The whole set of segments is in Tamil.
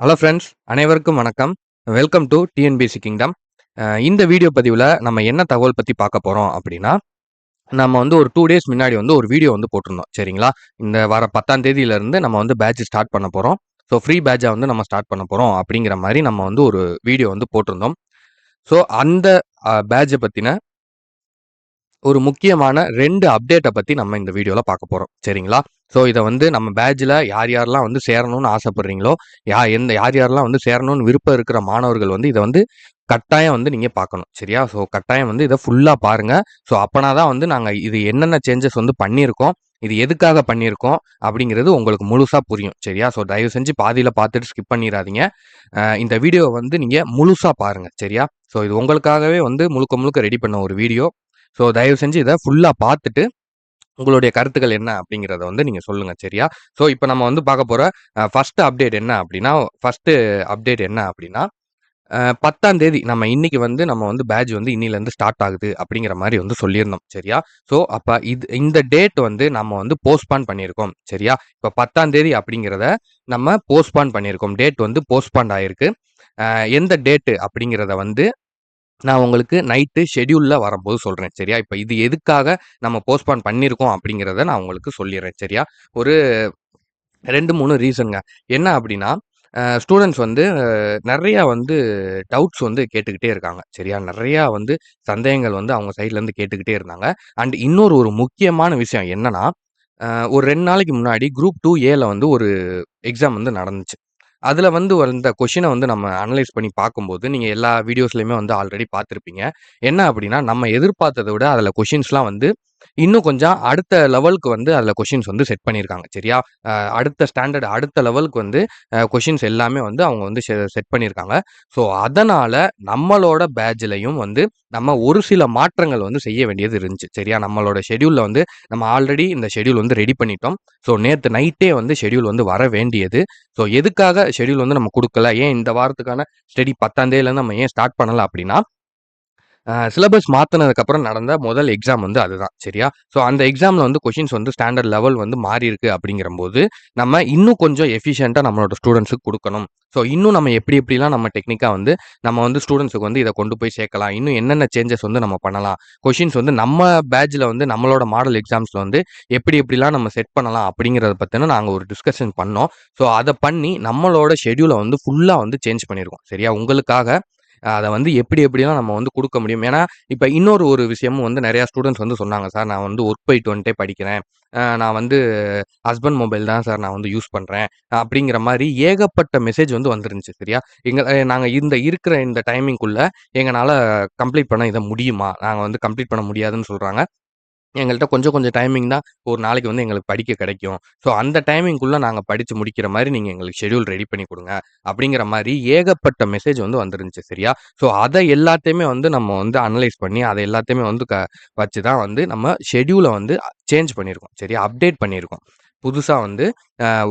ஹலோ ஃப்ரெண்ட்ஸ் அனைவருக்கும் வணக்கம். வெல்கம் டு டிஎன்பிசி கிங்டம் இந்த வீடியோ பதிவில் நம்ம என்ன தகவல் பற்றி பார்க்க போகிறோம் அப்படின்னா நம்ம வந்து ஒரு டூ டேஸ் முன்னாடி வந்து ஒரு வீடியோ வந்து போட்டிருந்தோம் சரிங்களா? இந்த வர பத்தாம் தேதியிலேருந்து நம்ம வந்து பேட்ச் ஸ்டார்ட் பண்ண போகிறோம் ஸோ ஃப்ரீ பேட்சை வந்து நம்ம ஸ்டார்ட் பண்ண போகிறோம் அப்படிங்கிற மாதிரி நம்ம வந்து ஒரு வீடியோ வந்து போட்டிருந்தோம். ஸோ அந்த பேட்சை பற்றின ஒரு முக்கியமான ரெண்டு அப்டேட்டை பற்றி நம்ம இந்த வீடியோவில் பார்க்க போகிறோம் சரிங்களா? ஸோ இதை வந்து நம்ம பேட்சில் யார் யாரெல்லாம் வந்து சேரணும்னு ஆசைப்படுறீங்களோ யா எந்த யார் யாரெல்லாம் வந்து சேரணும்னு விருப்பம் இருக்கிற மாணவர்கள் வந்து இதை வந்து கட்டாயம் வந்து நீங்கள் பார்க்கணும் சரியா? ஸோ கட்டாயம் வந்து இதை ஃபுல்லாக பாருங்கள் ஸோ அப்போனா தான் வந்து நாங்கள் இது என்னென்ன சேஞ்சஸ் வந்து பண்ணியிருக்கோம் இது எதுக்காக பண்ணியிருக்கோம் அப்படிங்கிறது உங்களுக்கு முழுசாக புரியும் சரியா? ஸோ தயவு செஞ்சு பாதியில் பார்த்துட்டு ஸ்கிப் பண்ணிடாதீங்க. இந்த வீடியோவை வந்து நீங்கள் முழுசாக பாருங்கள் சரியா? ஸோ இது உங்களுக்காகவே வந்து முழுக்க முழுக்க ரெடி பண்ண ஒரு வீடியோ ஸோ தயவு செஞ்சு இதை ஃபுல்லாக பார்த்துட்டு உங்களுடைய கருத்துக்கள் என்ன அப்படிங்கிறத வந்து நீங்கள் சொல்லுங்கள் சரியா? ஸோ இப்போ நம்ம வந்து பார்க்க போகிற ஃபஸ்ட்டு அப்டேட் என்ன அப்படின்னா ஃபஸ்ட்டு அப்டேட் என்ன அப்படின்னா பத்தாம் தேதி நம்ம இன்னைக்கு வந்து நம்ம வந்து பேட்ச் வந்து இன்னிலேருந்து ஸ்டார்ட் ஆகுது அப்படிங்கிற மாதிரி வந்து சொல்லியிருந்தோம் சரியா? ஸோ அப்போ இது இந்த டேட் வந்து நம்ம வந்து போஸ்ட்பான் பண்ணியிருக்கோம் சரியா? இப்போ பத்தாம் தேதி அப்படிங்கிறத நம்ம போஸ்ட்பான் பண்ணியிருக்கோம். டேட் வந்து போஸ்ட்பான் ஆயிருக்கு. எந்த டேட்டு அப்படிங்கிறத வந்து நான் உங்களுக்கு நைட்டு ஷெட்யூலில் வரும்போது சொல்கிறேன் சரியா? இப்போ இது எதுக்காக நம்ம போஸ்ட்பான் பண்ணியிருக்கோம் அப்படிங்கிறத நான் உங்களுக்கு சொல்லிடுறேன் சரியா? ஒரு ரெண்டு மூணு ரீசனுங்க என்ன அப்படின்னா ஸ்டூடெண்ட்ஸ் வந்து நிறையா வந்து டவுட்ஸ் வந்து கேட்டுக்கிட்டே இருக்காங்க சரியா? நிறையா வந்து சந்தேகங்கள் வந்து அவங்க சைட்லேருந்து கேட்டுக்கிட்டே இருந்தாங்க. அண்ட் இன்னொரு ஒரு முக்கியமான விஷயம் என்னன்னா ஒரு ரெண்டு நாளைக்கு முன்னாடி குரூப் டூ ஏல வந்து ஒரு எக்ஸாம் வந்து நடந்துச்சு. அதில் வந்து வந்த கொஷினை வந்து நம்ம அனலைஸ் பண்ணி பார்க்கும்போது நீங்கள் எல்லா வீடியோஸ்லையுமே வந்து ஆல்ரெடி பார்த்துருப்பீங்க. என்ன அப்படின்னா நம்ம எதிர்பார்த்ததை விட அதில் கொஷின்ஸ்லாம் வந்து இன்னும் கொஞ்சம் அடுத்த லெவலுக்கு வந்து அதில் கொஷின்ஸ் வந்து செட் பண்ணியிருக்காங்க சரியா? அடுத்த ஸ்டாண்டர்ட் அடுத்த லெவலுக்கு வந்து கொஷின்ஸ் எல்லாமே வந்து அவங்க வந்து செட் பண்ணியிருக்காங்க. ஸோ அதனால் நம்மளோட பேட்ச்லையும் வந்து நம்ம ஒரு சில மாற்றங்கள் வந்து செய்ய வேண்டியது இருந்துச்சு சரியா? நம்மளோட ஷெடியூலில் வந்து நம்ம ஆல்ரெடி இந்த ஷெடியூல் வந்து ரெடி பண்ணிட்டோம். ஸோ நேற்று நைட்டே வந்து ஷெடியூல் வந்து வர வேண்டியது. ஸோ எதுக்காக ஷெடியூல் வந்து நம்ம கொடுக்கல? ஏன் இந்த வாரத்துக்கான ஸ்டடி பத்தாம் தேதியிலேருந்து நம்ம ஏன் ஸ்டார்ட் பண்ணலாம் அப்படின்னா சிலபஸ் மாற்றினதுக்கப்புறம் நடந்த முதல் எக்ஸாம் வந்து அதுதான் சரியா? ஸோ அந்த எக்ஸாமில் வந்து கொஷின்ஸ் வந்து ஸ்டாண்டர்ட் லெவல் வந்து மாறி இருக்கு அப்படிங்கிறம்போது நம்ம இன்னும் கொஞ்சம் எஃபிஷியண்ட்டாக நம்மளோட ஸ்டூடெண்ட்ஸுக்கு கொடுக்கணும். ஸோ இன்னும் நம்ம எப்படி எப்படிலாம் நம்ம டெக்னிக்காக வந்து நம்ம வந்து ஸ்டூடெண்ட்ஸுக்கு வந்து இதை கொண்டு போய் சேர்க்கலாம் இன்னும் என்னென்ன சேஞ்சஸ் வந்து நம்ம பண்ணலாம் கொஷின்ஸ் வந்து நம்ம பேட்சில் வந்து நம்மளோட மாடல் எக்ஸாம்ஸில் வந்து எப்படி எப்படிலாம் நம்ம செட் பண்ணலாம் அப்படிங்கிறத பற்றின நாங்கள் ஒரு டிஸ்கஷன் பண்ணோம். ஸோ அதை பண்ணி நம்மளோட ஷெடியூலை வந்து ஃபுல்லாக வந்து சேஞ்ச் பண்ணியிருக்கோம் சரியா? உங்களுக்காக அதை வந்து எப்படி எப்படிலாம் நம்ம வந்து கொடுக்க முடியும்? ஏன்னா இப்போ இன்னொரு ஒரு விஷயமும் வந்து நிறையா ஸ்டூடெண்ட்ஸ் வந்து சொன்னாங்க சார் நான் வந்து ஒர்க் போயிட்டு வந்துட்டே படிக்கிறேன். நான் வந்து ஹஸ்பண்ட் மொபைல் தான் சார் நான் வந்து யூஸ் பண்ணுறேன் அப்படிங்கிற மாதிரி ஏகப்பட்ட மெசேஜ் வந்து வந்துருந்துச்சு சரியா? எங்கள் நாங்கள் இந்த இருக்கிற இந்த டைமிங்குள்ளே எங்களால் கம்ப்ளீட் பண்ண இதை முடியுமா? நாங்கள் வந்து கம்ப்ளீட் பண்ண முடியாதுன்னு சொல்கிறாங்க எங்கள்கிட்ட கொஞ்சம் கொஞ்சம் டைமிங் தான் ஒரு நாளைக்கு வந்து எங்களுக்கு படிக்க கிடைக்கும். ஸோ அந்த டைமிங்குள்ளே நாங்கள் படித்து முடிக்கிற மாதிரி நீங்கள் எங்களுக்கு ஷெடியூல் ரெடி பண்ணி கொடுங்க. அப்படிங்கிற மாதிரி ஏகப்பட்ட மெசேஜ் வந்து வந்துருந்துச்சு சரியா? ஸோ அதை எல்லாத்தையுமே வந்து நம்ம வந்து அனலைஸ் பண்ணி அதை எல்லாத்தையுமே வந்து க வச்சு தான் வந்து நம்ம ஷெடியூலை வந்து சேஞ்ச் பண்ணியிருக்கோம் சரியா? அப்டேட் பண்ணியிருக்கோம். புதுசாக வந்து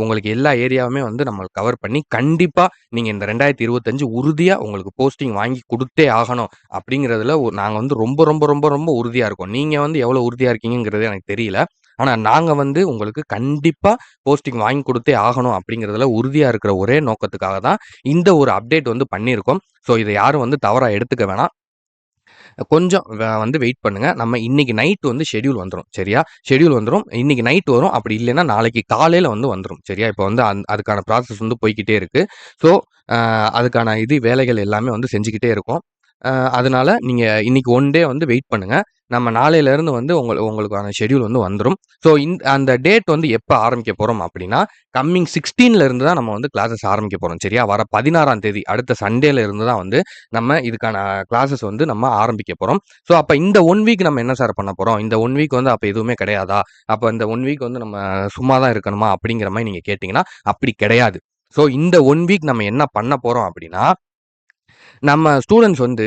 உங்களுக்கு எல்லா ஏரியாவுமே வந்து நம்ம கவர் பண்ணி கண்டிப்பாக நீங்கள் இந்த ரெண்டாயிரத்தி இருபத்தஞ்சு உறுதியாக உங்களுக்கு போஸ்டிங் வாங்கி கொடுத்தே ஆகணும் அப்படிங்கிறதுல நாங்கள் வந்து ரொம்ப ரொம்ப ரொம்ப ரொம்ப உறுதியாக இருக்கோம். நீங்கள் வந்து எவ்வளோ உறுதியாக இருக்கீங்கிறது எனக்கு தெரியல. ஆனால் நாங்கள் வந்து உங்களுக்கு கண்டிப்பாக போஸ்டிங் வாங்கி கொடுத்தே ஆகணும் அப்படிங்கிறதுல உறுதியாக இருக்கிற ஒரே நோக்கத்துக்காக தான் இந்த ஒரு அப்டேட் வந்து பண்ணியிருக்கோம். ஸோ இதை யாரும் வந்து தவறாக எடுத்துக்க வேணாம். கொஞ்சம் வந்து வெயிட் பண்ணுங்க. நம்ம இன்னைக்கு நைட் வந்து ஷெட்யூல் வந்துடும் சரியா? ஷெட்யூல் வந்துடும் இன்னைக்கு நைட் வரும். அப்படி இல்லைன்னா நாளைக்கு காலையில் வந்து வந்துடும் சரியா? இப்போ வந்து அந் அதுக்கான ப்ராசஸ் வந்து போய்க்கிட்டே இருக்கு. ஸோ அதுக்கான இது வேலைகள் எல்லாமே வந்து செஞ்சுக்கிட்டே இருக்கும். அதனால நீங்கள் இன்னைக்கு ஒன் டே வந்து வெயிட் பண்ணுங்கள் நம்ம நாளையிலேருந்து வந்து உங்களுக்கு உங்களுக்கான ஷெட்யூல் வந்து வந்துடும் ஸோ இந்த அந்த டேட் வந்து எப்போ ஆரம்பிக்க போகிறோம் அப்படின்னா கம்மிங் சிக்ஸ்டீன்லேருந்து தான் நம்ம வந்து கிளாஸஸ் ஆரம்பிக்க போகிறோம் சரியா? வர பதினாறாம் தேதி அடுத்த சண்டேலேருந்து தான் வந்து நம்ம இதுக்கான கிளாஸஸ் வந்து நம்ம ஆரம்பிக்க போகிறோம் ஸோ அப்போ இந்த ஒன் வீக் நம்ம என்ன சார் பண்ண போகிறோம் இந்த ஒன் வீக் வந்து அப்போ எதுவுமே கிடையாதா? அப்போ இந்த ஒன் வீக் வந்து நம்ம சும்மா தான் இருக்கணுமா? அப்படிங்கிற மாதிரி நீங்கள் கேட்டிங்கன்னா அப்படி கிடையாது. ஸோ இந்த ஒன் வீக் நம்ம என்ன பண்ண போகிறோம் அப்படின்னா நம்ம ஸ்டூடெண்ட்ஸ் வந்து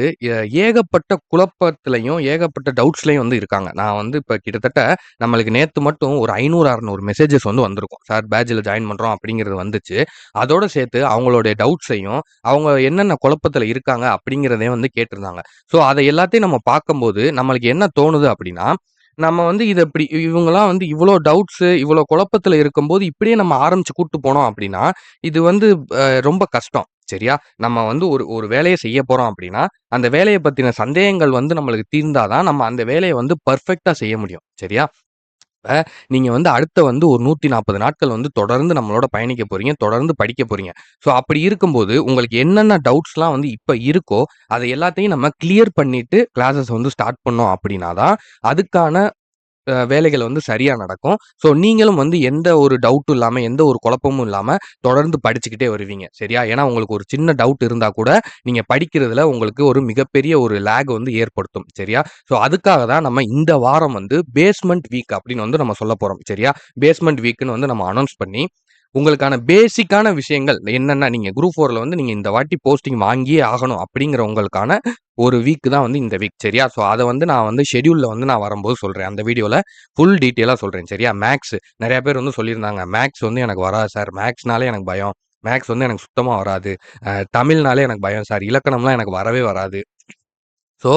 ஏகப்பட்ட குழப்பத்திலையும் ஏகப்பட்ட டவுட்ஸ்லையும் வந்து இருக்காங்க. நான் வந்து இப்போ கிட்டத்தட்ட நம்மளுக்கு நேற்று மட்டும் ஒரு ஐநூறு அறநூறு மெசேஜஸ் வந்து வந்திருக்கும். சார் பேட்சில் ஜாயின் பண்ணுறோம் அப்படிங்கிறது வந்துச்சு. அதோடு சேர்த்து அவங்களுடைய டவுட்ஸையும் அவங்க என்னென்ன குழப்பத்தில் இருக்காங்க அப்படிங்கிறதையும் வந்து கேட்டிருந்தாங்க. ஸோ அதை எல்லாத்தையும் நம்ம பார்க்கும்போது நம்மளுக்கு என்ன தோணுது அப்படின்னா நம்ம வந்து இது இப்படி இவங்கெல்லாம் வந்து இவ்வளோ டவுட்ஸு, இவ்வளோ குழப்பத்தில் இருக்கும்போது, இப்படியே நம்ம ஆரம்பிச்சு கூப்பிட்டு போனோம் அப்படின்னா, இது வந்து ரொம்ப கஷ்டம். சரியா? நம்ம வந்து ஒரு ஒரு வேலையை செய்ய போறோம் அப்படின்னா, அந்த வேலையை பத்தின சந்தேகங்கள் வந்து நம்மளுக்கு தீர்ந்தாதான் நம்ம அந்த வேலையை வந்து பெர்ஃபெக்ட்டா செய்ய முடியும். சரியா? நீங்கள் வந்து அடுத்த வந்து ஒரு 140 நாட்கள் வந்து தொடர்ந்து நம்மளோட பயணிக்க போகிறீங்க தொடர்ந்து படிக்க போகிறீங்க ஸோ அப்படி இருக்கும்போது, உங்களுக்கு என்னென்ன டவுட்ஸ்லாம் வந்து இப்போ இருக்கோ, அதை எல்லாத்தையும் நம்ம கிளியர் பண்ணிட்டு கிளாஸஸ் வந்து ஸ்டார்ட் பண்ணோம் அப்படின்னா தான், அதுக்கான வேலைகள் வந்து சரியாக நடக்கும். ஸோ நீங்களும் வந்து எந்த ஒரு டவுட்டும் இல்லாமல் எந்த ஒரு குழப்பமும் இல்லாமல் தொடர்ந்து படிச்சுக்கிட்டே வருவீங்க. சரியா? ஏன்னா உங்களுக்கு ஒரு சின்ன டவுட் இருந்தால் கூட, நீங்கள் படிக்கிறதுல உங்களுக்கு ஒரு மிகப்பெரிய ஒரு லேக் வந்து ஏற்படுத்தும். சரியா? ஸோ அதுக்காக தான் நம்ம இந்த வாரம் வந்து பேஸ்மெண்ட் வீக் அப்படின்னு வந்து நம்ம சொல்ல போகிறோம் சரியா? பேஸ்மெண்ட் வீக்குன்னு வந்து நம்ம அனௌன்ஸ் பண்ணி, உங்களுக்கான பேசிக்கான விஷயங்கள் என்னென்ன நீங்கள் குரூப் ஃபோரில் வந்து நீங்கள் இந்த வாட்டி போஸ்டிங் வாங்கியே ஆகணும் அப்படிங்கிறவங்களுக்கான ஒரு வீக் தான் வந்து இந்த வீக். சரியா? ஸோ அதை வந்து நான் வந்து ஷெடியூலில் வந்து நான் வரும்போது சொல்கிறேன் அந்த வீடியோவில் ஃபுல் டீட்டெயிலாக சொல்கிறேன் சரியா? மேக்ஸ் நிறையா பேர் வந்து சொல்லியிருந்தாங்க. மேக்ஸ் வந்து எனக்கு வராது சார். மேக்ஸ்னாலே எனக்கு பயம். மேக்ஸ் வந்து எனக்கு சுத்தமாக வராது. தமிழ்னாலே எனக்கு பயம் சார். இலக்கணம்லாம் எனக்கு வரவே வராது. ஸோ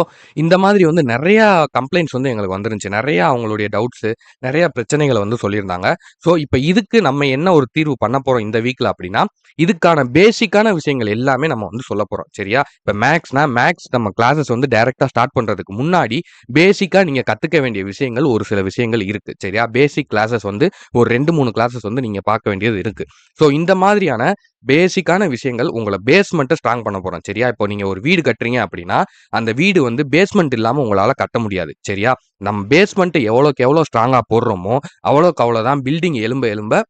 இந்த மாதிரி வந்து நிறையா கம்ப்ளைண்ட்ஸ் வந்து எங்களுக்கு வந்துருந்துச்சு. நிறையா அவங்களுடைய டவுட்ஸு, நிறையா பிரச்சனைகளை வந்து சொல்லியிருந்தாங்க. ஸோ இப்போ இதுக்கு நம்ம என்ன ஒரு தீர்வு பண்ண போகிறோம் இந்த வீக்கில் அப்படின்னா, இதுக்கான பேசிக்கான விஷயங்கள் எல்லாமே நம்ம வந்து சொல்ல போகிறோம் சரியா? இப்போ மேக்ஸ்னா மேக்ஸ் நம்ம கிளாஸஸ் வந்து டைரெக்டாக ஸ்டார்ட் பண்ணுறதுக்கு முன்னாடி, பேசிக்காக நீங்கள் கற்றுக்க வேண்டிய விஷயங்கள் ஒரு சில விஷயங்கள் இருக்குது சரியா? பேசிக் கிளாஸஸ் வந்து ஒரு 2, 3 கிளாஸஸ் வந்து நீங்கள் பார்க்க வேண்டியது இருக்குது ஸோ இந்த மாதிரியான பேசிக்கான விஷயங்கள் உங்களை பேஸ்மெண்ட்டை ஸ்ட்ராங் பண்ண போகிறோம் சரியா? இப்போ நீங்கள் ஒரு வீடு கட்டுறீங்க அப்படின்னா, அந்த வீடு வந்து பேஸ்மெண்ட் இல்லாமல் உங்களால் கட்ட முடியாது. சரியா? நம்ம பேஸ்மெண்ட்டை எவ்வளோக்கு எவ்வளோ ஸ்ட்ராங்காக போடுறோமோ, அவ்வளோக்கு அவ்வளோ தான் பில்டிங் எலும்ப எலும்ப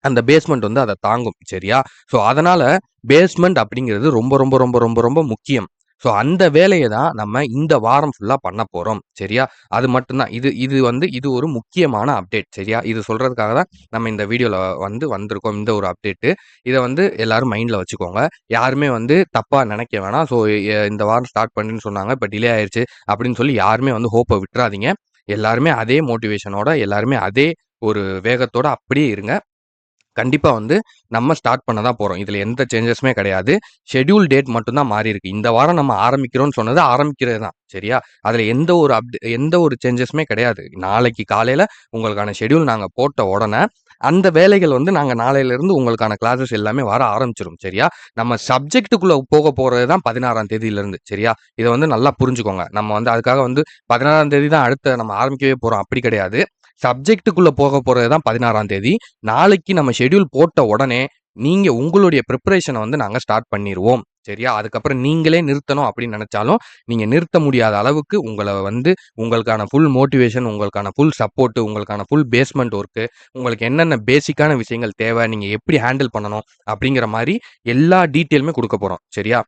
அந்த பேஸ்மெண்ட் வந்து அதை தாங்கும். சரியா? ஸோ அதனால் பேஸ்மெண்ட் அப்படிங்கிறது ரொம்ப ரொம்ப ரொம்ப ரொம்ப ரொம்ப முக்கியம். ஸோ அந்த வேலையை தான் நம்ம இந்த வாரம் ஃபுல்லாக பண்ண போகிறோம் சரியா? அது மட்டும்தான் இது இது வந்து இது ஒரு முக்கியமான அப்டேட். சரியா? இது சொல்கிறதுக்காக தான் நம்ம இந்த வீடியோவில் வந்து வந்திருக்கோம். இந்த ஒரு அப்டேட்டு. இதை வந்து எல்லாரும் மைண்டில் வச்சுக்கோங்க. யாருமே வந்து தப்பாக நினைக்க வேணாம். ஸோ இந்த வாரம் ஸ்டார்ட் பண்ணுன்னு சொன்னாங்க. இப்போ டிலே ஆயிடுச்சு அப்படின்னு சொல்லி யாருமே வந்து ஹோப்பை விட்டுறாதீங்க எல்லாருமே அதே மோட்டிவேஷனோட, எல்லாருமே அதே ஒரு வேகத்தோட அப்படியே இருங்க. கண்டிப்பாக வந்து நம்ம ஸ்டார்ட் பண்ண தான் போகிறோம் இதில் எந்த சேஞ்சஸுமே கிடையாது. ஷெட்யூல் டேட் மட்டும்தான் மாறி இருக்கு இந்த வாரம் நம்ம ஆரம்பிக்கிறோம்னு சொன்னது ஆரம்பிக்கிறது தான். சரியா? அதில் எந்த ஒரு அப்டே எந்த ஒரு சேஞ்சஸுமே கிடையாது. நாளைக்கு காலையில் உங்களுக்கான ஷெட்யூல் நாங்கள் போட்ட உடனே, அந்த வேலைகள் வந்து நாங்கள் நாளையிலேருந்து உங்களுக்கான கிளாஸஸ் எல்லாமே வர ஆரம்பிச்சிடும் சரியா? நம்ம சப்ஜெக்ட்டுக்குள்ளே போக போகிறது தான் பதினாறாம் தேதியிலேருந்து சரியா? இதை வந்து நல்லா புரிஞ்சுக்கோங்க. நம்ம வந்து அதுக்காக வந்து 16ஆம் தேதி தான் அடுத்த நம்ம ஆரம்பிக்கவே போகிறோம் அப்படி கிடையாது. சப்ஜெக்ட்டுக்குள்ளே போக போகிறது தான் 16ஆம் தேதி. நாளைக்கு நம்ம ஷெட்யூல் போட்ட உடனே, நீங்கள் உங்களுடைய ப்ரிப்பரேஷனை வந்து நாங்கள் ஸ்டார்ட் பண்ணிடுவோம் சரியா? அதுக்கப்புறம் நீங்களே நிறுத்தணும் அப்படின்னு நினச்சாலும் நீங்கள் நிறுத்த முடியாத அளவுக்கு உங்களை வந்து உங்களுக்கான ஃபுல் மோட்டிவேஷன், உங்களுக்கான ஃபுல் சப்போர்ட்டு உங்களுக்கான ஃபுல் பேஸ்மெண்ட் ஒர்க்கு, உங்களுக்கு என்னென்ன பேசிக்கான விஷயங்கள் தேவை, நீங்கள் எப்படி ஹேண்டில் பண்ணணும் அப்படிங்கிற மாதிரி எல்லா டீட்டெயிலுமே கொடுக்க போகிறோம் சரியா?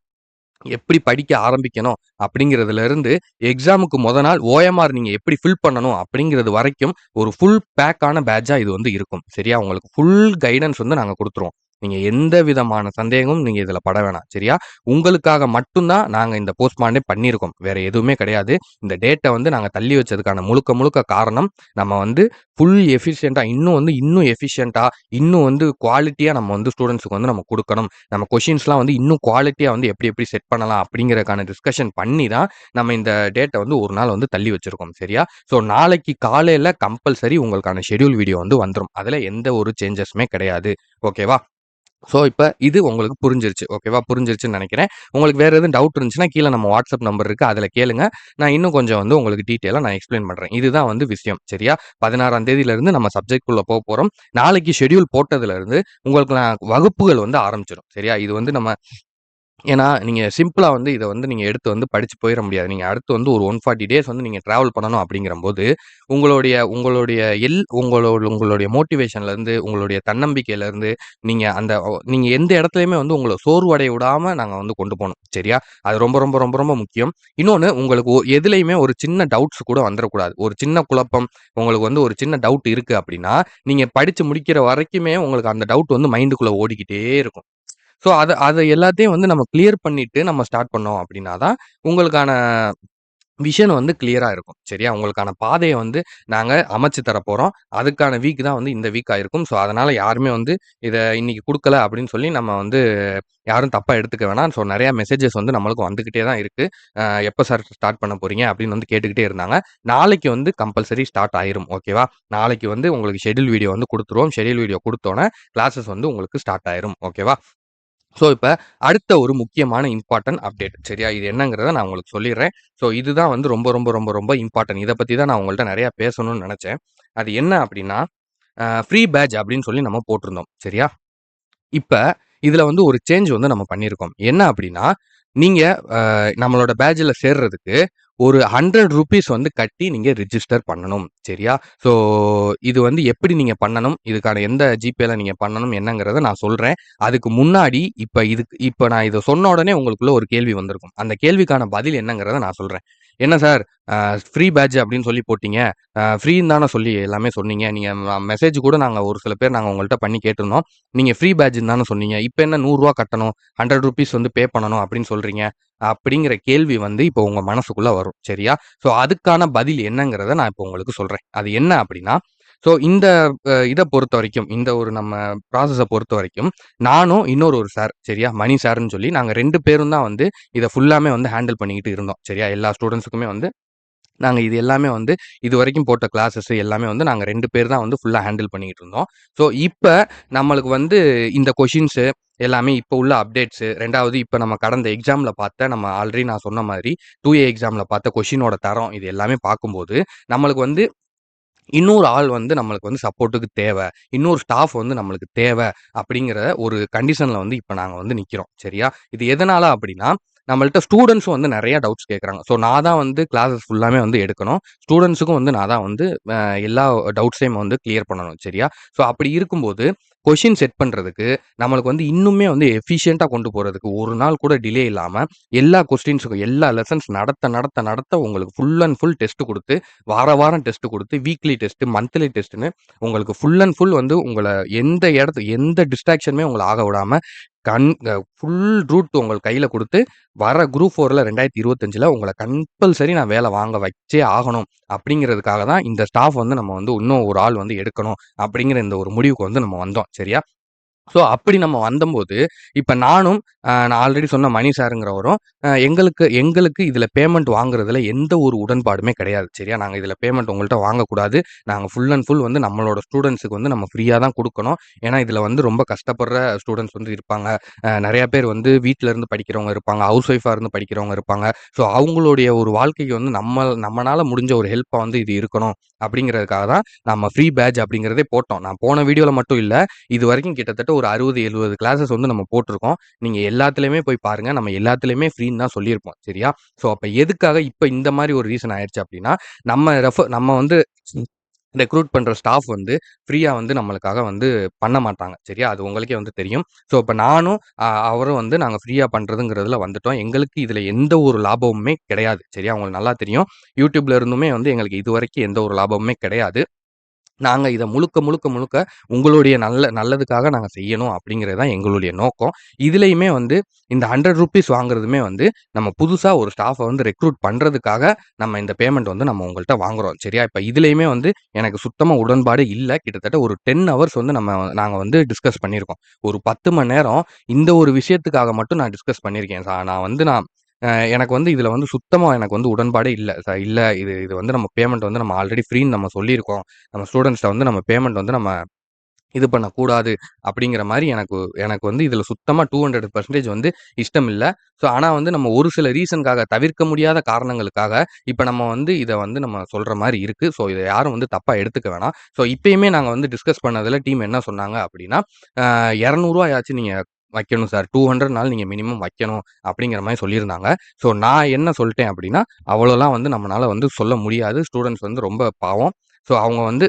எப்படி படிக்க ஆரம்பிக்கணும் அப்படிங்கிறதுலருந்து, எக்ஸாமுக்கு முத நாள் ஓஎம்ஆர் நீங்க எப்படி ஃபில் பண்ணணும் அப்படிங்கிறது வரைக்கும், ஒரு ஃபுல் பேக்கான பேட்சா இது வந்து இருக்கும். சரியா? உங்களுக்கு ஃபுல் கைடன்ஸ் வந்து நாங்க கொடுத்துருவோம் நீங்க எந்த விதமான சந்தேகமும் நீங்க இதுல பட வேணாம். சரியா? உங்களுக்காக மட்டும்தான் நாங்கள் நாங்க இந்த போஸ்ட்மார்டே பண்ணியிருக்கோம். வேற எதுவுமே கிடையாது. இந்த டேட்டை வந்து நாங்க தள்ளி வச்சதுக்கான முழுக்க முழுக்க காரணம், நம்ம வந்து ஃபுல் எஃபிஷியன்ட்டா இன்னும் வந்து இன்னும் எஃபிஷியண்ட்டாக இன்னும் வந்து குவாலிட்டியா நம்ம வந்து ஸ்டூடெண்ட்ஸுக்கு வந்து நம்ம கொடுக்கணும் நம்ம கொஷின்ஸ்லாம் வந்து இன்னும் குவாலிட்டியா வந்து எப்படி எப்படி செட் பண்ணலாம் அப்படிங்கிறதுக்கான டிஸ்கஷன் பண்ணி தான், நம்ம இந்த டேட்டை வந்து ஒரு நாள் வந்து தள்ளி வச்சிருக்கோம். சரியா? ஸோ நாளைக்கு காலையில கம்பல்சரி உங்களுக்கான ஷெட்யூல் வீடியோ வந்து வந்துடும் அதுல எந்த ஒரு சேஞ்சஸுமே கிடையாது. ஓகேவா? ஸோ இப்போ இது உங்களுக்கு புரிஞ்சிருச்சு. ஓகேவா? புரிஞ்சிருச்சுன்னு நினைக்கிறேன் உங்களுக்கு வேறு எதுவும் டவுட் இருந்துச்சுன்னா, கீழே நம்ம வாட்ஸ்அப் நம்பர் இருக்குது அதில் கேளுங்க. நான் இன்னும் கொஞ்சம் வந்து உங்களுக்கு டீட்டெயிலாக நான் எக்ஸ்ப்ளைன் பண்ணுறேன் இதுதான் வந்து விஷயம். சரியா? பதினாறாம் தேதியிலேருந்து நம்ம சப்ஜெக்ட்க்குள்ளே போக போகிறோம் நாளைக்கு ஷெடியூல் போட்டதுலேருந்து உங்களுக்கு நான் வகுப்புகள் வந்து ஆரம்பிச்சிடும் சரியா? இது வந்து நம்ம ஏன்னா, நீங்கள் சிம்பிளாக வந்து இதை வந்து நீங்கள் எடுத்து வந்து படித்து போயிட முடியாது. நீங்கள் அடுத்து வந்து ஒரு 140 டேஸ் வந்து நீங்கள் ட்ராவல் பண்ணணும் அப்படிங்கிறம்போது, உங்களுடைய உங்களுடைய எல் உங்களோட உங்களுடைய மோட்டிவேஷன்லேருந்து உங்களுடைய தன்னம்பிக்கையிலேருந்து நீங்கள் அந்த நீங்கள் எந்த இடத்துலையுமே வந்து உங்களை சோர்வடைய விடாமல் நாங்கள் வந்து கொண்டு போகணும் சரியா? அது ரொம்ப ரொம்ப ரொம்ப ரொம்ப முக்கியம். இன்னொன்று உங்களுக்கு ஒ ஒரு சின்ன டவுட்ஸ் கூட வந்துடக்கூடாது ஒரு சின்ன குழப்பம், உங்களுக்கு வந்து ஒரு சின்ன டவுட் இருக்குது அப்படின்னா, நீங்கள் படித்து முடிக்கிற வரைக்குமே உங்களுக்கு அந்த டவுட் வந்து மைண்டுக்குள்ளே ஓடிக்கிட்டே இருக்கும். ஸோ அதை அதை எல்லாத்தையும் வந்து நம்ம கிளியர் பண்ணிட்டு நம்ம ஸ்டார்ட் பண்ணோம் அப்படின்னா தான், உங்களுக்கான விஷன் வந்து கிளியராக இருக்கும். சரியா? உங்களுக்கான பாதையை வந்து நாங்கள் அமைச்சு தரப்போகிறோம் அதுக்கான வீக் தான் வந்து இந்த வீக் இருக்கும். ஸோ, அதனால் யாருமே வந்து இதை இன்னைக்கு கொடுக்கல அப்படின்னு சொல்லி நம்ம வந்து யாரும் தப்பாக எடுத்துக்க வேணாம். ஸோ, நிறையா மெசேஜஸ் வந்து நம்மளுக்கு வந்துக்கிட்டே தான் இருக்குது எப்போ சார் ஸ்டார்ட் பண்ண போகிறீங்க அப்படின்னு வந்து கேட்டுக்கிட்டே இருந்தாங்க. நாளைக்கு வந்து கம்பல்சரி ஸ்டார்ட் ஆயிரும். ஓகேவா? நாளைக்கு வந்து உங்களுக்கு ஷெடியூல் வீடியோ வந்து கொடுத்துருவோம் ஷெடியூல் வீடியோ கொடுத்தோன்னே கிளாஸஸ் வந்து உங்களுக்கு ஸ்டார்ட் ஆயிரும். ஓகேவா? ஸோ, இப்போ அடுத்த ஒரு முக்கியமான இம்பார்ட்டன்ட் அப்டேட். சரியா? இது என்னங்கிறத நான் உங்களுக்கு சொல்லிடுறேன் ஸோ, இதுதான் வந்து ரொம்ப, ரொம்ப, ரொம்ப, ரொம்ப இம்பார்ட்டன்ட். இதை பற்றி தான் நான் உங்கள்கிட்ட நிறையா பேசணும்னு நினச்சேன் அது என்ன அப்படின்னா, ஃப்ரீ பேட்ச் அப்படின்னு சொல்லி நம்ம போட்டிருந்தோம். சரியா? இப்போ இதில் வந்து ஒரு சேஞ்ச் வந்து நம்ம பண்ணியிருக்கோம். என்ன அப்படின்னா, நீங்கள் நம்மளோட பேட்சில் சேர்றதுக்கு ஒரு ₹100 வந்து கட்டி நீங்கள் ரிஜிஸ்டர் பண்ணணும். சரியா? ஸோ, இது வந்து எப்படி நீங்கள் பண்ணணும்? இதுக்கான எந்த ஜிபேல நீங்கள் பண்ணணும் என்னங்கிறத நான் சொல்கிறேன் அதுக்கு முன்னாடி இப்போ இதுக்கு இப்போ நான் இதை சொன்ன உடனே உங்களுக்குள்ள ஒரு கேள்வி வந்திருக்கும். அந்த கேள்விக்கான பதில் என்னங்கிறத நான் சொல்கிறேன் என்ன சார் ஃப்ரீ பேட்ஜ் அப்படின்னு சொல்லி போட்டீங்க. ஃப்ரீன்னு தானே சொல்லி எல்லாமே சொன்னீங்க. நீங்கள் மெசேஜ் கூட நாங்கள் ஒரு சில பேர் நாங்கள் உங்கள்கிட்ட பண்ணி கேட்டிருந்தோம். நீங்கள் ஃப்ரீ பேட்ச்னு தானே சொன்னீங்க. இப்போ என்ன ₹100 கட்டணும், ₹100 வந்து பே பண்ணணும் அப்படின்னு சொல்கிறீங்க அப்படிங்கிற கேள்வி வந்து இப்போ உங்கள் மனசுக்குள்ளே வரும். சரியா? ஸோ, அதுக்கான பதில் என்னங்கிறத நான் இப்போ உங்களுக்கு சொல்கிறேன் அது என்ன அப்படின்னா, ஸோ இந்த இதை பொறுத்த வரைக்கும் இந்த ஒரு நம்ம ப்ராசஸை பொறுத்த வரைக்கும் நானும் இன்னொரு ஒரு சார் சரியா? மணி சார்னு சொல்லி நாங்கள் ரெண்டு பேரும் தான் வந்து இதை ஃபுல்லாமே வந்து ஹேண்டில் பண்ணிக்கிட்டு இருந்தோம். சரியா? எல்லா ஸ்டூடெண்ட்ஸுக்குமே வந்து நாங்கள் இது எல்லாமே வந்து இது வரைக்கும் போட்ட கிளாஸஸ் எல்லாமே வந்து நாங்கள் ரெண்டு பேர் தான் வந்து ஃபுல்லாக ஹேண்டில் பண்ணிக்கிட்டு இருந்தோம். ஸோ, இப்போ நம்மளுக்கு வந்து இந்த கொஷின்ஸு எல்லாமே இப்போ உள்ள அப்டேட்ஸு ரெண்டாவது இப்போ நம்ம கடந்த எக்ஸாமில் பார்த்த நம்ம ஆல்ரெடி நான் சொன்ன மாதிரி டூ ஏ எக்ஸாமில் பார்த்த கொஷினோட தரம் இது எல்லாமே பார்க்கும்போது, நம்மளுக்கு வந்து இன்னொரு ஆள் வந்து நம்மளுக்கு வந்து சப்போர்ட்டுக்கு தேவை இன்னொரு ஸ்டாஃப் வந்து நம்மளுக்கு தேவை அப்படிங்கிற ஒரு கண்டிஷனில் வந்து இப்போ நாங்கள் வந்து நிற்கிறோம் சரியா? இது எதனால அப்படின்னா, நம்மள்ட்ட ஸ்டூடெண்ட்ஸும் வந்து நிறைய டவுட்ஸ் கேட்குறாங்க ஸோ, நான் தான் வந்து கிளாஸஸ் ஃபுல்லாமே வந்து எடுக்கணும். ஸ்டூடெண்ட்ஸுக்கும் வந்து நான் தான் வந்து எல்லா டவுட்ஸையும் வந்து கிளியர் பண்ணணும். சரியா? ஸோ, அப்படி இருக்கும்போது கொஷின் செட் பண்ணுறதுக்கு நம்மளுக்கு வந்து இன்னுமே வந்து எஃபிஷியண்ட்டாக கொண்டு போகிறதுக்கு ஒரு நாள் கூட டிலே இல்லாமல் எல்லா கொஸ்டின்ஸுக்கும் எல்லா லெசன்ஸ் நடத்த, நடத்த, நடத்த உங்களுக்கு ஃபுல் அண்ட் ஃபுல் டெஸ்ட் கொடுத்து வார வாரம் டெஸ்ட் கொடுத்து வீக்லி டெஸ்ட், மந்த்லி டெஸ்ட்டுன்னு உங்களுக்கு ஃபுல் அண்ட் ஃபுல் வந்து உங்களை எந்த இடத்து எந்த டிஸ்ட்ராக்ஷனுமே உங்களை ஆக விடாமல் கண் ஃபுல் ரூட் உங்கள் கையில் கொடுத்து வர குரூப் ஃபோரில் ரெண்டாயிரத்தி இருபத்தஞ்சில் உங்களை கம்பல்சரி நான் வேலை வாங்க வச்சே ஆகணும். அப்படிங்கிறதுக்காக தான் இந்த ஸ்டாஃப் வந்து நம்ம வந்து இன்னும் ஒரு ஆள் வந்து எடுக்கணும். அப்படிங்கிற இந்த ஒரு முடிவுக்கு வந்து நம்ம வந்தோம். சரியா? ஸோ, அப்படி நம்ம வந்தபோது இப்போ நானும் நான் ஆல்ரெடி சொன்ன மணி சாருங்கிறவரும் எங்களுக்கு எங்களுக்கு இதில் பேமெண்ட் வாங்குறதுல எந்த ஒரு உடன்பாடுமே கிடையாது. சரியா? நாங்கள் இதில் பேமெண்ட் உங்கள்கிட்ட வாங்கக்கூடாது. நாங்கள் ஃபுல் அண்ட் ஃபுல் வந்து நம்மளோட ஸ்டூடெண்ட்ஸுக்கு வந்து நம்ம ஃப்ரீயாக தான் கொடுக்கணும் ஏன்னா, இதில் வந்து ரொம்ப கஷ்டப்படுற ஸ்டூடண்ட்ஸ் வந்து இருப்பாங்க. நிறையா பேர் வந்து வீட்டில் இருந்து படிக்கிறவங்க இருப்பாங்க. ஹவுஸ் ஒய்ஃபாக இருந்து படிக்கிறவங்க இருப்பாங்க. ஸோ, அவங்களுடைய ஒரு வாழ்க்கைக்கு வந்து நம்ம நம்மளால் முடிஞ்ச ஒரு ஹெல்ப்பாக வந்து இது இருக்கணும். அப்படிங்கிறதுக்காக தான் நம்ம ஃப்ரீ பேட்ஜ் அப்படிங்கிறதே போட்டோம். நான் போன வீடியோவில் மட்டும் இல்லை இது வரைக்கும் கிட்டத்தட்ட ஒரு 60, 70 கிளாஸஸ் வந்து நம்ம போட்டிருக்கோம் நீங்கள் எல்லாத்துலேயுமே போய் பாருங்கள் நம்ம எல்லாத்துலேயுமே ஃப்ரீன்னு தான் சொல்லியிருப்போம். சரியா? ஸோ, அப்போ எதுக்காக இப்போ இந்த மாதிரி ஒரு ரீசன் ஆயிடுச்சு அப்படின்னா, நம்ம ரெஃபர் நம்ம வந்து ரெக்ரூட் பண்ணுற ஸ்டாஃப் வந்து ஃப்ரீயாக வந்து நம்மளுக்காக வந்து பண்ண மாட்டாங்க. சரியா? அது உங்களுக்கே வந்து தெரியும். ஸோ, இப்போ நானும் அவரும் வந்து நாங்கள் ஃப்ரீயாக பண்ணுறதுங்கிறதுல வந்துட்டோம். எங்களுக்கு இதில் எந்த ஒரு லாபமுமே கிடையாது. சரியா? உங்களுக்கு நல்லா தெரியும். யூடியூப்ல இருந்துமே வந்து எங்களுக்கு இது வரைக்கும் எந்த ஒரு லாபமுமே கிடையாது. நாங்கள் இதை முழுக்க, முழுக்க, முழுக்க உங்களுடைய நல்ல நல்லதுக்காக நாங்கள் செய்யணும் அப்படிங்கிறது தான் எங்களுடைய நோக்கம். இதுலேயுமே வந்து இந்த ₹100 வாங்குறதுமே வந்து நம்ம புதுசாக ஒரு ஸ்டாஃபை வந்து ரெக்ரூட் பண்ணுறதுக்காக நம்ம இந்த பேமெண்ட் வந்து நம்ம உங்கள்கிட்ட வாங்குறோம். சரியா? இப்போ இதுலேயுமே வந்து எனக்கு சுத்தமாக உடன்பாடு இல்லை கிட்டத்தட்ட ஒரு 10 ஹவர்ஸ் வந்து நம்ம நாங்கள் வந்து டிஸ்கஸ் பண்ணியிருக்கோம். ஒரு 10 மணி நேரம் இந்த ஒரு விஷயத்துக்காக மட்டும் நான் டிஸ்கஸ் பண்ணியிருக்கேன். சார் நான் வந்து நான் எனக்கு வந்து இதில் வந்து சுத்தமாக எனக்கு வந்து உடன்பாடே இல்லை சார் இல்லை இது இது வந்து நம்ம பேமெண்ட் வந்து நம்ம ஆல்ரெடி ஃப்ரீன்னு நம்ம சொல்லியிருக்கோம். நம்ம ஸ்டூடண்ட்ஸ்ட்ட வந்து நம்ம பேமெண்ட் வந்து நம்ம இது பண்ணக்கூடாது. அப்படிங்கிற மாதிரி எனக்கு எனக்கு வந்து இதில் சுத்தமாக டூ ஹண்ட்ரட் பர்சன்டேஜ் வந்து இஷ்டம் இல்லை ஸோ, ஆனால் வந்து நம்ம ஒரு சில ரீசனுக்காக தவிர்க்க முடியாத காரணங்களுக்காக, இப்போ நம்ம வந்து இதை வந்து நம்ம சொல்கிற மாதிரி இருக்குது ஸோ, இதை யாரும் வந்து தப்பாக எடுத்துக்க வேணாம். ஸோ, இப்பயுமே நாங்கள் வந்து டிஸ்கஸ் பண்ணதில் டீம் என்ன சொன்னாங்க அப்படின்னா, இரநூறுவாயாச்சும் நீங்கள் வைக்கணும் சார். டூ ஹண்ட்ரட் நாள் நீங்கள் மினிமம் வைக்கணும் அப்படிங்கிற மாதிரி சொல்லியிருந்தாங்க. ஸோ, நான் என்ன சொல்லிட்டேன் அப்படின்னா, அவ்வளோலாம் வந்து நம்மளால் வந்து சொல்ல முடியாது. ஸ்டூடெண்ட்ஸ் வந்து ரொம்ப பாவம். ஸோ, அவங்க வந்து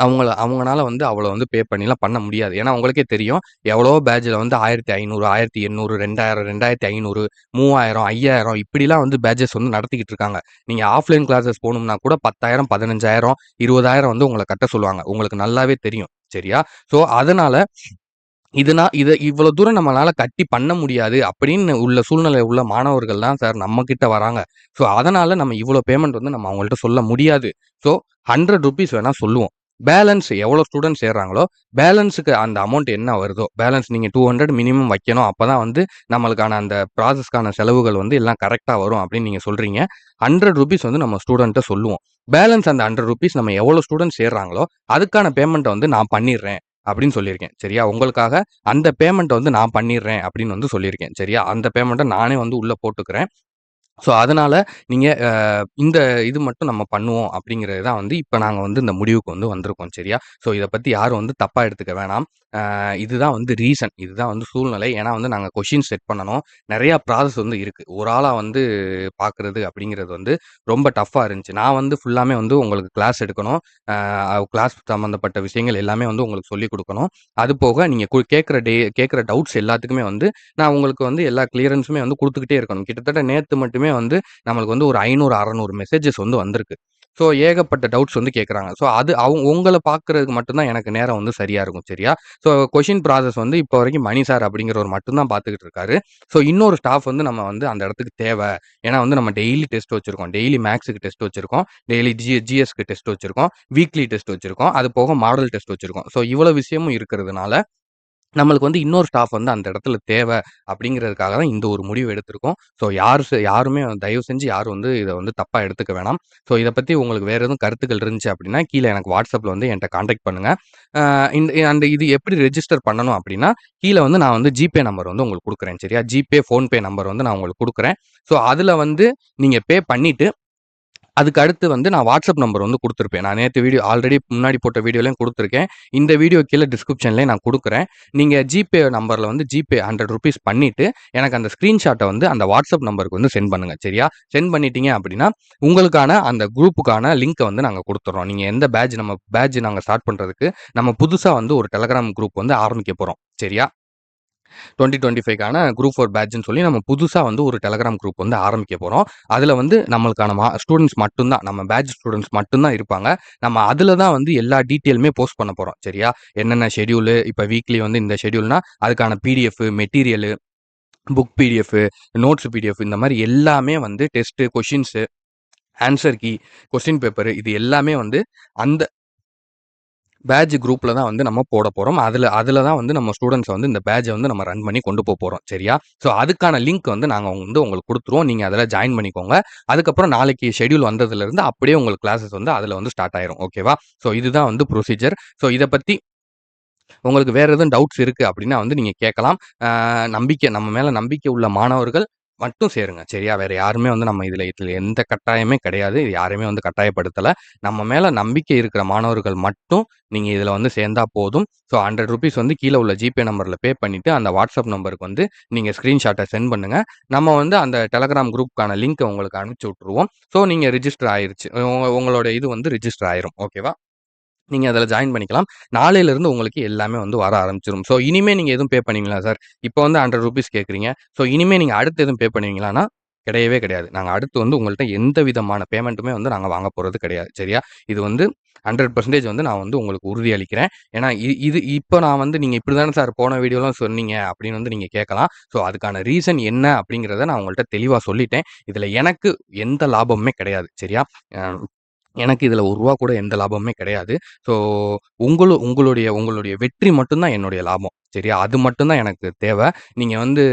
அவங்கள அவங்களால வந்து அவ்வளோ வந்து பே பண்ணிலாம் பண்ண முடியாது. ஏன்னா, உங்களுக்கே தெரியும். எவ்வளோ பேட்சில் வந்து ஆயிரத்தி ஐநூறு ஆயிரத்தி எண்ணூறு ரெண்டாயிரம் ரெண்டாயிரத்தி ஐநூறு மூவாயிரம் ஐயாயிரம் இப்படிலாம் வந்து பேட்சஸ் வந்து நடத்திக்கிட்டு இருக்காங்க. நீங்கள் ஆஃப்லைன் கிளாஸஸ் போகணும்னா கூட 10,000, 15,000, 20,000 வந்து உங்களை கட்ட சொல்லுவாங்க. உங்களுக்கு நல்லாவே தெரியும். சரியா? ஸோ, அதனால இதுனா இதை இவ்வளோ தூரம் நம்மளால் கட்டி பண்ண முடியாது அப்படின்னு உள்ள சூழ்நிலை உள்ள மாணவர்கள் தான் சார் நம்மக்கிட்ட வராங்க. ஸோ, அதனால் நம்ம இவ்வளோ பேமெண்ட் வந்து நம்ம அவங்கள்ட்ட சொல்ல முடியாது. ஸோ, ஹண்ட்ரட் ருபீஸ் வேணால் சொல்லுவோம். பேலன்ஸ் எவ்வளோ ஸ்டூடெண்ட்ஸ் சேர்றாங்களோ, பேலன்ஸுக்கு அந்த அமௌண்ட் என்ன வருதோ, பேலன்ஸ் நீங்கள் டூ ஹண்ட்ரட் மினிமம் வைக்கணும். அப்போ தான் வந்து நம்மளுக்கான அந்த ப்ராசஸ்க்கான செலவுகள் வந்து எல்லாம் கரெக்டாக வரும் அப்படின்னு நீங்கள் சொல்கிறீங்க ஹண்ட்ரட் ருபீஸ் வந்து நம்ம ஸ்டூடெண்ட்டை சொல்லுவோம். பேலன்ஸ் அந்த ₹100 நம்ம எவ்வளோ ஸ்டூடெண்ட்ஸ் சேர்றாங்களோ, அதுக்கான பேமெண்ட்டை வந்து நான் பண்ணிடுறேன் அப்படின்னு சொல்லியிருக்கேன். சரியா? உங்களுக்காக அந்த பேமெண்ட்டை வந்து நான் பண்ணிடுறேன் அப்படின்னு வந்து சொல்லியிருக்கேன். சரியா? அந்த பேமெண்ட்டை நானே வந்து உள்ளே போட்டுக்கிறேன். ஸோ, அதனால் நீங்கள் இந்த இது மட்டும் நம்ம பண்ணுவோம் அப்படிங்கிறது தான் வந்து இப்போ நாங்கள் வந்து இந்த முடிவுக்கு வந்து வந்திருக்கோம். சரியா? ஸோ, இதை பற்றி யாரும் வந்து தப்பாக எடுத்துக்க வேணாம். இதுதான் வந்து ரீசன். இதுதான் வந்து சூழ்நிலை. ஏன்னா வந்து நாங்கள் கொஷின் செட் பண்ணணும். நிறையா ப்ராசஸ் வந்து இருக்குது ஒரு ஆளாக வந்து பார்க்குறது அப்படிங்கிறது வந்து ரொம்ப டஃப்பாக இருந்துச்சு. நான் வந்து ஃபுல்லாமே வந்து உங்களுக்கு கிளாஸ் எடுக்கணும். கிளாஸ் சம்மந்தப்பட்ட விஷயங்கள் எல்லாமே வந்து உங்களுக்கு சொல்லிக் கொடுக்கணும் அது போக நீங்கள் கு டே கேட்குற டவுட்ஸ் எல்லாத்துக்குமே வந்து நான் உங்களுக்கு வந்து எல்லா கிளியரன்ஸுமே வந்து கொடுத்துக்கிட்டே இருக்கணும். கிட்டத்தட்ட நேற்று மட்டுமே வந்து நம்மளுக்கு வந்து ஒரு ஐநூறு அறநூறு மெசேஜஸ் வந்து வந்திருக்கு. ஸோ, ஏகப்பட்ட டவுட்ஸ் வந்து கேட்குறாங்க. ஸோ, அது அவங்க உங்களை பார்க்கறதுக்கு மட்டும்தான் எனக்கு நேரம் வந்து சரியாக இருக்கும். சரியா? ஸோ, கொஷின் ப்ராசஸ் வந்து இப்போ வரைக்கும் மணி சார் அப்படிங்கிறவர் மட்டும்தான் பார்த்துக்கிட்டு இருக்காரு. ஸோ, இன்னொரு ஸ்டாஃப் வந்து நம்ம வந்து அந்த இடத்துக்கு தேவை ஏன்னா வந்து நம்ம டெய்லி டெஸ்ட் வச்சுருக்கோம் டெய்லி மேக்ஸுக்கு டெஸ்ட் வச்சுருக்கோம் டெய்லி ஜி ஜிஎஸ்க்கு டெஸ்ட் வச்சுருக்கோம் வீக்லி டெஸ்ட் வச்சுருக்கோம் அது போக மாடல் டெஸ்ட் வச்சுருக்கோம் ஸோ, இவ்வளோ விஷயமும் இருக்கிறதுனால, நம்மளுக்கு வந்து இன்னொரு ஸ்டாஃப் வந்து அந்த இடத்துல தேவை அப்படிங்கிறதுக்காக தான் இந்த ஒரு முடிவு எடுத்திருக்கோம். ஸோ, யார் செ யாருமே தயவு செஞ்சு யாரும் வந்து இதை வந்து தப்பாக எடுத்துக்க வேணாம். ஸோ, இதை பற்றி உங்களுக்கு வேறு எதுவும் கருத்துக்கள் இருந்துச்சு அப்படின்னா, கீழே எனக்கு வாட்ஸ்அப்பில் வந்து என்கிட்ட காண்டாக்ட் பண்ணுங்கள் இந்த அந்த இது எப்படி ரெஜிஸ்டர் பண்ணணும் அப்படின்னா, கீழே வந்து நான் வந்து ஜிபே நம்பர் வந்து உங்களுக்கு கொடுக்குறேன் சரியா? ஜிபே, ஃபோன்பே நம்பர் வந்து நான் உங்களுக்கு கொடுக்குறேன் ஸோ, அதில் வந்து நீங்கள் பே பண்ணிவிட்டு அதுக்கு அடுத்து வந்து நான் வாட்ஸ்அப் நம்பர் வந்து கொடுத்துருப்பேன் நான் நேற்று வீடியோ ஆல்ரெடி முன்னாடி போட்ட வீடியோலையும் கொடுத்துருக்கேன் இந்த வீடியோ கீழே டிஸ்கிரிப்ஷன்லேயே நான் கொடுக்குறேன் நீங்கள் ஜிபே நம்பரில் வந்து ஜிபே ஹண்ட்ரட் ருபீஸ் பண்ணிவிட்டு எனக்கு அந்த ஸ்க்ரீன்ஷாட்டை வந்து அந்த வாட்ஸ்அப் நம்பருக்கு வந்து சென்ட் பண்ணுங்கள் சரியா? சென்ட் பண்ணிட்டீங்க அப்படின்னா, உங்களுக்கான அந்த குரூப்புக்கான லிங்க்கை வந்து நாங்கள் கொடுத்துட்றோம் நீங்கள் எந்த பேட்ச் நம்ம பேட்ச் நாங்கள் ஸ்டார்ட் பண்ணுறதுக்கு நம்ம புதுசாக வந்து ஒரு டெலகிராம் குரூப் வந்து ஆரம்பிக்க போகிறோம் சரியா? 2025க்கான குரூப் ஃபோர் பேட்ச்னு சொல்லி நம்ம புதுசாக வந்து ஒரு டெலகிராம் குரூப் வந்து ஆரம்பிக்க போகிறோம் அதில் வந்து நம்மளுக்கான மா ஸ்டூடெண்ட்ஸ் மட்டும் தான். நம்ம பேட்ச் ஸ்டூடெண்ட்ஸ் மட்டும்தான் இருப்பாங்க. நம்ம அதில் தான் வந்து எல்லா டீட்டெயிலுமே போஸ்ட் பண்ண போகிறோம் சரியா? என்னென்ன ஷெட்யூலு, இப்போ வீக்லி வந்து இந்த ஷெடியூல்னா அதுக்கான PDF, material, book PDF, notes PDF இந்த மாதிரி எல்லாமே வந்து test, questions answer key, question paper இது எல்லாமே வந்து அந்த பேட்ச் குரூப்பில் தான் வந்து நம்ம போட போகிறோம் அதில் அதில் தான் வந்து நம்ம ஸ்டூடண்ட்ஸ வந்து இந்த பேட்ச்ச வந்து நம்ம ரன் பண்ணி கொண்டு போக போகிறோம் சரியா? ஸோ, அதுக்கான லிங்க் வந்து நாங்கள் வந்து உங்களுக்கு கொடுத்துருவோம் நீங்கள் அதில் ஜாயின் பண்ணிக்கோங்க. அதுக்கப்புறம் நாளைக்கு ஷெட்யூல் வந்ததுலேருந்து அப்படியே உங்களுக்கு கிளாஸஸ் வந்து அதில் வந்து ஸ்டார்ட் ஆயிரும். ஓகேவா? ஸோ, இதுதான் வந்து ப்ரொசீஜர். ஸோ, இதை பற்றி உங்களுக்கு வேறு எதுவும் டவுட்ஸ் இருக்குது அப்படின்னா வந்து நீங்கள் கேட்கலாம். நம்பிக்கை நம்ம மேலே நம்பிக்கை உள்ள மாணவர்கள் மட்டும் சேருங்க. சரியா? வேற யாருமே வந்து நம்ம இதுல இதுல எந்த கட்டாயமே கிடையாது. இது யாருமே வந்து கட்டாயப்படுத்தல. நம்ம மேல நம்பிக்கை இருக்கிற மாணவர்கள் மட்டும் நீங்க இதுல வந்து சேர்ந்தா போதும். ஸோ, ₹100 வந்து கீழே உள்ள ஜிபே நம்பர்ல பே பண்ணிட்டு, அந்த வாட்ஸ்அப் நம்பருக்கு வந்து நீங்க ஸ்கிரீன்ஷாட்ட சென்ட் பண்ணுங்க. நம்ம வந்து அந்த டெலகிராம் குரூப்க்கான லிங்க் உங்களுக்கு அனுப்பிச்சு விட்டுருவோம். ஸோ, நீங்க ரிஜிஸ்டர் ஆயிருச்சு. உங்களோட இது வந்து ரிஜிஸ்டர் ஆயிரும். ஓகேவா? நீங்கள் அதில் ஜாயின் பண்ணிக்கலாம். நாளையிலேருந்து உங்களுக்கு எல்லாமே வந்து வர ஆரம்பிச்சிடும் ஸோ, இனிமேல் நீங்கள் எதுவும் பே பண்ணுவீங்களா சார்? இப்போ வந்து ₹100 கேட்குறீங்க. ஸோ, இனிமே நீங்கள் அடுத்து எதுவும் பே பண்ணுவீங்களான்னா, கிடையவே கிடையாது. நாங்கள் அடுத்து வந்து உங்கள்கிட்ட எந்த விதமான பேமெண்ட்டுமே வந்து நாங்கள் வாங்க போகிறது கிடையாது. சரியா? இது வந்து 100% வந்து நான் வந்து உங்களுக்கு உறுதி அளிக்கிறேன். ஏன்னா, இ இது இப்போ நான் வந்து நீங்கள் இப்படி தானே சார் போன வீடியோலாம் சொன்னீங்க அப்படின்னு வந்து நீங்கள் கேட்கலாம். ஸோ, அதுக்கான ரீசன் என்ன அப்படிங்கிறத நான் உங்கள்கிட்ட தெளிவாக சொல்லிட்டேன். இதில் எனக்கு எந்த லாபமுமே கிடையாது. சரியா? எனக்கு இதில் ஒரு ரூபா கூட எந்த லாபமுமே கிடையாது. ஸோ, உங்களு உங்களுடைய உங்களுடைய வெற்றி மட்டும் தான் என்னுடைய லாபம். சரியா? அது மட்டும் தான் எனக்கு தேவை நீங்கள் வந்து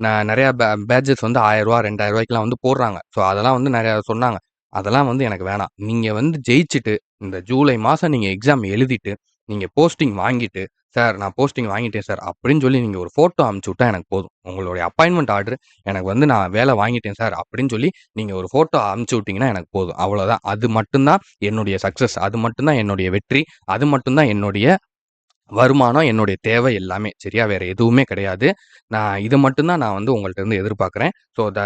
நான் நிறையா பே பேட்ஜஸ் வந்து ரூ. 1000 ரூ. 2000லாம் வந்து போடுறாங்க. ஸோ, அதெல்லாம் வந்து நிறையா சொன்னாங்க. அதெல்லாம் வந்து எனக்கு வேணாம். நீங்கள் வந்து ஜெயிச்சுட்டு, இந்த ஜூலை மாதம் நீங்கள் எக்ஸாம் எழுதிட்டு, நீங்க போஸ்டிங் வாங்கிட்டு, "சார் நான் போஸ்டிங் வாங்கிட்டேன் சார்" அப்படின்னு சொல்லி நீங்கள் ஒரு ஃபோட்டோ அமுச்சு விட்டா எனக்கு போதும். உங்களுடைய அப்பாயின்மெண்ட் ஆர்டர் எனக்கு வந்து "நான் வேலை வாங்கிட்டேன் சார்" அப்படின்னு சொல்லி நீங்கள் ஒரு ஃபோட்டோ அமுச்சு விட்டீங்கன்னா எனக்கு போதும். அவ்வளோதான். அது மட்டும்தான் என்னுடைய சக்சஸ். அது மட்டும்தான் என்னுடைய வெற்றி. அது மட்டும்தான் என்னுடைய வருமானம், என்னுடைய தேவை எல்லாமே. சரியா? வேற எதுவுமே கிடையாது. நான் இது மட்டும்தான் நான் வந்து உங்கள்கிட்ட இருந்து எதிர்பார்க்குறேன் ஸோ, த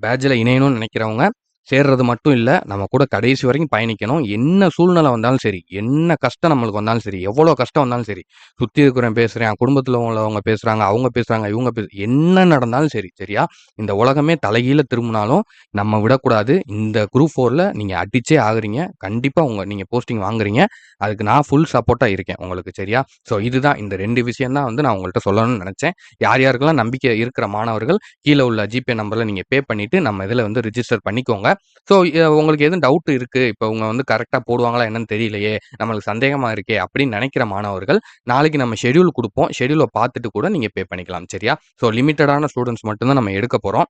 பேட்சில் இணையணும்னு நினைக்கிறவங்க, சேர்றது மட்டும் இல்லை நம்ம கூட கடைசி வரைக்கும் பயணிக்கணும். என்ன சூழ்நிலை வந்தாலும் சரி, என்ன கஷ்டம் நம்மளுக்கு வந்தாலும் சரி, எவ்வளோ கஷ்டம் வந்தாலும் சரி, சுற்றி இருக்கிறவன் பேசுகிறேன் குடும்பத்தில் உள்ளவங்க பேசுகிறாங்க அவங்க பேசுகிறாங்க இவங்க பேசு என்ன நடந்தாலும் சரி, சரியா? இந்த உலகமே தலைகீழ திரும்பினாலும் நம்ம விடக்கூடாது. இந்த குரூப் ஃபோரில் நீங்கள் அடிச்சே ஆகுறீங்க. கண்டிப்பாக உங்கள் நீங்கள் போஸ்டிங் வாங்குறீங்க. அதுக்கு நான் ஃபுல் சப்போர்ட்டாக இருக்கேன் உங்களுக்கு சரியா? ஸோ இதுதான் இந்த ரெண்டு விஷயம் தான் வந்து நான் உங்கள்கிட்ட சொல்லணும்னு நினச்சேன் யார் யாருக்கெல்லாம் நம்பிக்கை இருக்கிற மாணவர்கள் கீழே உள்ள ஜிபே நம்பரில் நீங்கள் பே பண்ணிவிட்டு நம்ம இதில் வந்து ரிஜிஸ்டர் பண்ணிக்கோங்க. ஸோ உங்களுக்கு எதுவும் டவுட் இருக்கு. இப்ப உங்க வந்து கரெக்டாக போடுவாங்களா என்னன்னு தெரியலையே! நம்மளுக்கு சந்தேகமா இருக்கே! அப்படின்னு நினைக்கிற மாணவர்கள், நாளைக்கு நம்ம ஷெட்யூல் கொடுப்போம் ஷெடியூலை பார்த்துட்டு கூட நீங்க பே பண்ணிக்கலாம். சரியா? ஸோ லிமிட்டடான ஸ்டூடண்ட்ஸ் மட்டும் தான் நம்ம எடுக்க போறோம்.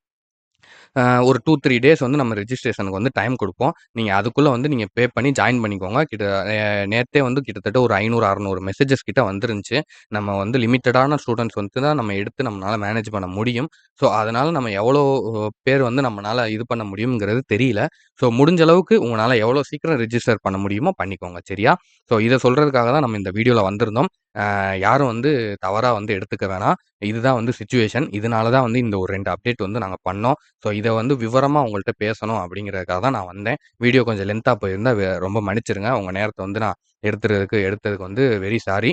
ஒரு 2, 3 டேஸ் வந்து நம்ம ரிஜிஸ்ட்ரேஷனுக்கு வந்து டைம் கொடுப்போம் நீங்கள் அதுக்குள்ளே வந்து நீங்கள் பே பண்ணி ஜாயின் பண்ணிக்கோங்க. கிட்ட நேற்றே வந்து கிட்டத்தட்ட ஒரு ஐநூறு அறநூறு மெசேஜஸ் கிட்ட வந்துருந்துச்சு. நம்ம வந்து லிமிட்டடான ஸ்டூடெண்ட்ஸ் வந்து தான் நம்ம எடுத்து நம்மளால் மேனேஜ் பண்ண முடியும். ஸோ அதனால் நம்ம எவ்வளோ பேர் வந்து நம்மளால் இது பண்ண முடியுங்கிறது தெரியல. ஸோ முடிஞ்ச அளவுக்கு உங்களால் எவ்வளோ சீக்கிரம் ரிஜிஸ்டர் பண்ண முடியுமோ பண்ணிக்கோங்க. சரியா? ஸோ இதை சொல்கிறதுக்காக தான் நம்ம இந்த வீடியோவில் வந்திருந்தோம். யாரும் வந்து தவறாக வந்து எடுத்துக்க வேணாம். இதுதான் வந்து சுச்சுவேஷன் இதனால தான் வந்து இந்த ஒரு ரெண்டு அப்டேட் வந்து நாங்கள் பண்ணோம். ஸோ இதை வந்து விவரமாக உங்கள்கிட்ட பேசணும் அப்படிங்கிறதுக்காக தான் நான் வந்தேன். வீடியோ கொஞ்சம் லென்த்தாக போயிருந்தால் ரொம்ப மன்னிச்சிருங்க. உங்கள் நேரத்தை வந்து நான் எடுத்துறதுக்கு எடுத்ததுக்கு வந்து வெரி சாரி.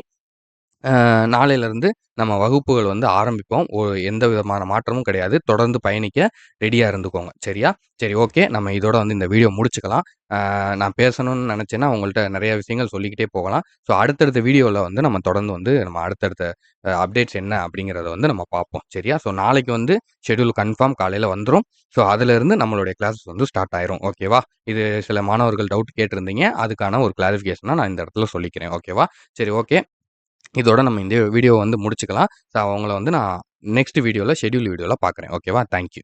நாளையிலேருந்து நம்ம வகுப்புகள் வந்து ஆரம்பிப்போம். எந்த விதமான மாற்றமும் கிடையாது. தொடர்ந்து பயணிக்க ரெடியாக இருந்துக்கோங்க. சரியா? சரி ஓகே. நம்ம இதோட வந்து இந்த வீடியோ முடிச்சுக்கலாம். நான் பேசணும்னு நினச்சேன்னா உங்கள்கிட்ட நிறைய விஷயங்கள் சொல்லிக்கிட்டே போகலாம். ஸோ அடுத்தடுத்த வீடியோவில் வந்து நம்ம தொடர்ந்து வந்து நம்ம அடுத்தடுத்த அப்டேட்ஸ் என்ன அப்படிங்கிறத வந்து நம்ம பார்ப்போம். சரியா? ஸோ நாளைக்கு வந்து ஷெட்யூல் கன்ஃபார்ம் காலையில் வந்துடும் ஸோ அதிலிருந்து நம்மளுடைய கிளாஸஸ் வந்து ஸ்டார்ட் ஆயிரும். ஓகேவா? இது சில மாணவர்கள் டவுட் கேட்டிருந்தீங்க. அதுக்கான ஒரு கிளாரிஃபிகேஷனாக நான் இந்த இடத்துல சொல்லிக்கிறேன். ஓகேவா? சரி ஓகே. இதோட நம்ம இந்த வீடியோவை வந்து முடிச்சுக்கலாம். ஸோ அவங்கள வந்து நான் நெக்ஸ்ட் வீடியோவில் ஷெடியூல் வீடியோவில் பார்க்குறேன். ஓகேவா? Thank you.